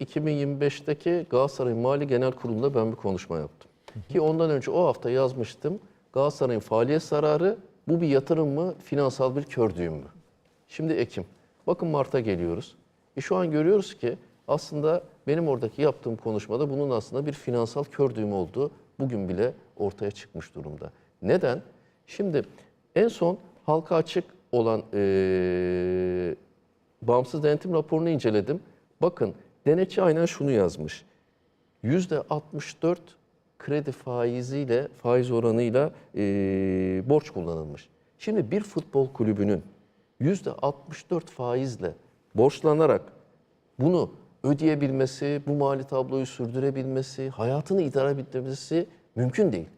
2025'teki Galatasaray Mali Genel Kurulu'nda ben bir konuşma yaptım. Ki ondan önce o hafta yazmıştım. Galatasaray'ın faaliyet zararı bu bir yatırım mı, finansal bir kör düğüm mü? Şimdi Ekim. Bakın Mart'a geliyoruz. E şu an görüyoruz ki aslında benim oradaki yaptığım konuşmada bunun aslında bir finansal kör düğüm olduğu bugün bile ortaya çıkmış durumda. Neden? Şimdi en son halka açık olan eee bağımsız denetim raporunu inceledim. Bakın denetçi aynen şunu yazmış. %64 kredi faiziyle, faiz oranıyla eee, borç kullanılmış. Şimdi bir futbol kulübünün %64 faizle borçlanarak bunu ödeyebilmesi, bu mali tabloyu sürdürebilmesi, hayatını idare edebilmesi mümkün değil.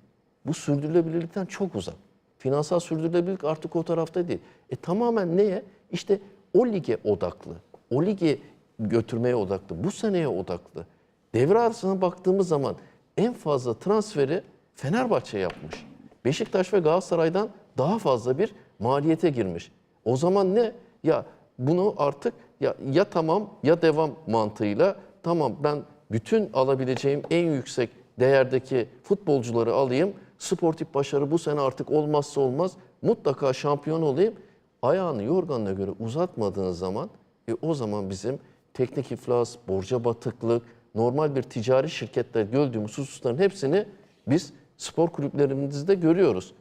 Bu sürdürülebilirlikten çok uzak. Finansal sürdürülebilirlik artık o tarafta değil. E tamamen neye? İşte o lige odaklı. O lige götürmeye odaklı. Bu seneye odaklı. Devre arasına baktığımız zaman en fazla transferi Fenerbahçe yapmış. Beşiktaş ve Galatasaray'dan daha fazla bir maliyete girmiş. O zaman ne? Ya bunu artık ya, ya tamam ya devam mantığıyla tamam ben bütün alabileceğim en yüksek değerdeki futbolcuları alayım. Sportif başarı bu sene artık olmazsa olmaz. Mutlaka şampiyon olayım. Ayağını yorganına göre uzatmadığın zaman e, o zaman bizim teknik iflas, borca batıklık, normal bir ticari şirkette gördüğümüz hususların hepsini biz spor kulüplerimizde görüyoruz.